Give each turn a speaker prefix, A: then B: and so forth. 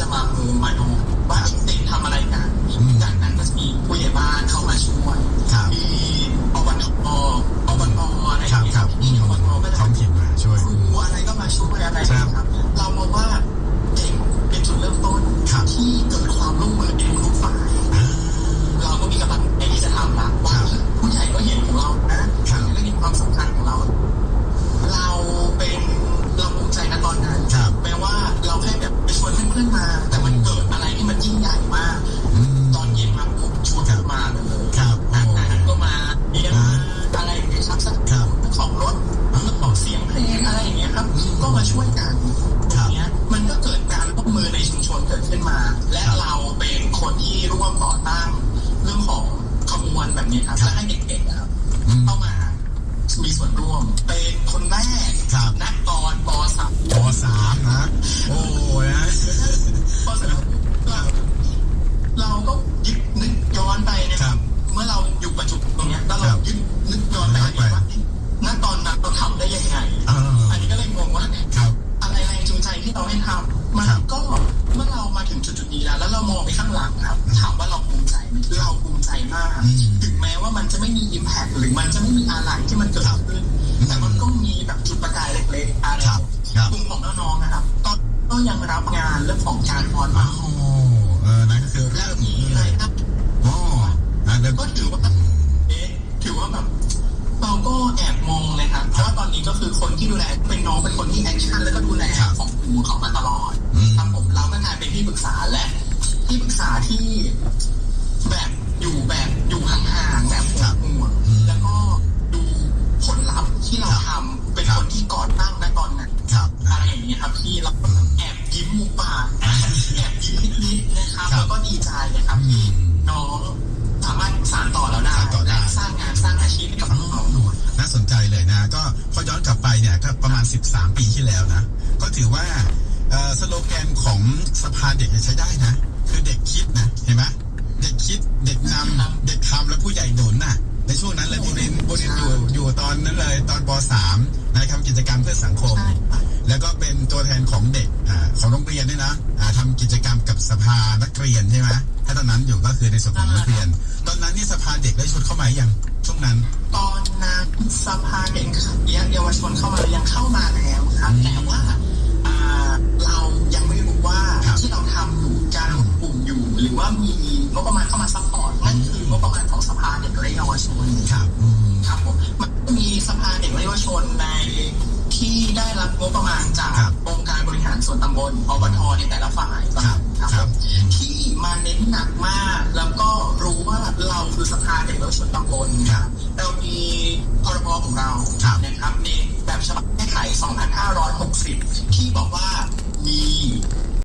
A: ชาว
B: บ้า
A: นก็จะมา
B: มื
A: อมาดูว่าเด็กๆทำอะไรกัน
B: อืม
A: จากนั้นก็จะมีผู้ใหญ่บ้านเข้ามาช่วย
B: ครับ
A: มีอบตอบตอะไรอ
B: ครั
A: ย่า
B: บ
A: งเงี้ย
B: ครับ
A: ที่อบตก็จะ
B: ท้องถิ่นมาช่วย
A: ครูอะไรก็มาช่วยอะไรอย่างเงี้ยครับ ร่วมก่อตั้งเรื่
B: อ
A: งของขบวนแบบนี้ครับ
B: ครับ
A: และให้เด็กๆนะครับ
B: อืม
A: เข้ามามีส่วนร่วม เป็นคนแรก
B: ครับ
A: นักตอนปสาม
B: ปสามนะ โอ้ย
A: ไปข้างหลังครับถามว่าเราภูมิใจไหมเราภูมิใจมาก
B: อืม
A: ถึงแม้ว่ามันจะไม่มีอิมแพคหรือมันจะไม่มีอะไรที่มันเกิด
B: ครับ
A: ขึ้น
B: อืม
A: แต่มันก็มีแบบจุดประกายเล็กๆอะไร
B: ครับครับ
A: กลุ่มของน้องๆนะครับก็ก็ยังรับงานเรื่องของการออน
B: อ๋
A: มา
B: อเออนั่นก็คือ
A: แล้
B: เริ่
A: ว
B: ม
A: มี
B: เล
A: รายยได้
B: อ๋อนะเริ่ม
A: ก็ถือว่าเอ๊ะถือว่าแบบเราก็แอบมองเลยครับเพราะว่าตอนนี้ก็คือคนที่ดูแลเป็นน้องเป็นคนที่แอคชั่นแล้วก็ดูแล
B: ครับ
A: ของครูเขามาตลอด
B: อืม
A: ครับผมเราก็กลายเป็นที่ปรึกษาและ ที่ปรึกษาที่แบบอยู่แบบอยู่ห่างๆแบบห่วง
B: อืม
A: ๆแล้วก็ดูผลลัพธ์ที่เรา
B: ครับ
A: ทำเป็น
B: ครับ
A: คนที่ก่อตั้งในตอนนั้น
B: ครับ
A: อะไรอย่างนี้ยครับที่เราก็แอบยิ้มมุมปากแอบยิ้มนิดๆนะครับ
B: ครับ
A: แล้วก็ดีใจนะครับ
B: อื
A: ที่
B: ม
A: น้องสามารถสานต่อเราได้
B: สานต่อได้
A: และสร้างงานสร้างอาชีพให้กับน้องๆด้วย
B: น่าสนใจเลยนะ ก็พอย้อนกลับไปเนี่ยก็ประมาณ 13 ปีที่แล้วนะ ก็ถือว่าเอ่อสโลแกนของสภาเด็กเนี่ยใช้ได้นะ คือเด็กคิดนะเห็นไหมเด็กคิดเด็กนำเด็กทำและผู้ใหญ่หนุนน่ะ ในช่วงนั้นเลยบุรินทร์บุรินทร์อยู่อยู่ตอนนั้นเลยตอนป .3 นะทำกิจกรรมเพื่อสังคม
A: ใช่ครับ
B: แล้วก็เป็นตัวแทนของเด็กอาของโรงเรียนด้วยนะอ่าทำกิจกรรมกับสภานักเรียนใช่ไหมถ้าตอนนั้นอยู่ก็คือในส่วนของนักเรียน ตอนนั้นนี่สภาเด็กได้ชุดเข้ามาอย่างช่วงนั้น
A: ตอนนั้นสภาเด็กเยาวชนเข้ามาหรือยังเข้ามาแล้วครับ
B: อืม
A: แต่ว่าอ่า สภาเด็กและเยาวชนในที่ได้รับงบประมาณจาก
B: ครับ
A: องค์การบริหารส่วนตำบลอบทในแต่ละฝ่าย
B: ครับ
A: ครับ
B: ครับ
A: ผมที่มาเน้นหนักมาก แล้วก็รู้ว่าเราคือสภาเด็กและเยาวชนตำบล
B: ครับ
A: เรามีพรบของเรา
B: ครับ
A: นะครับในแบบฉบับแก้ไข 2560 ที่บอกว่า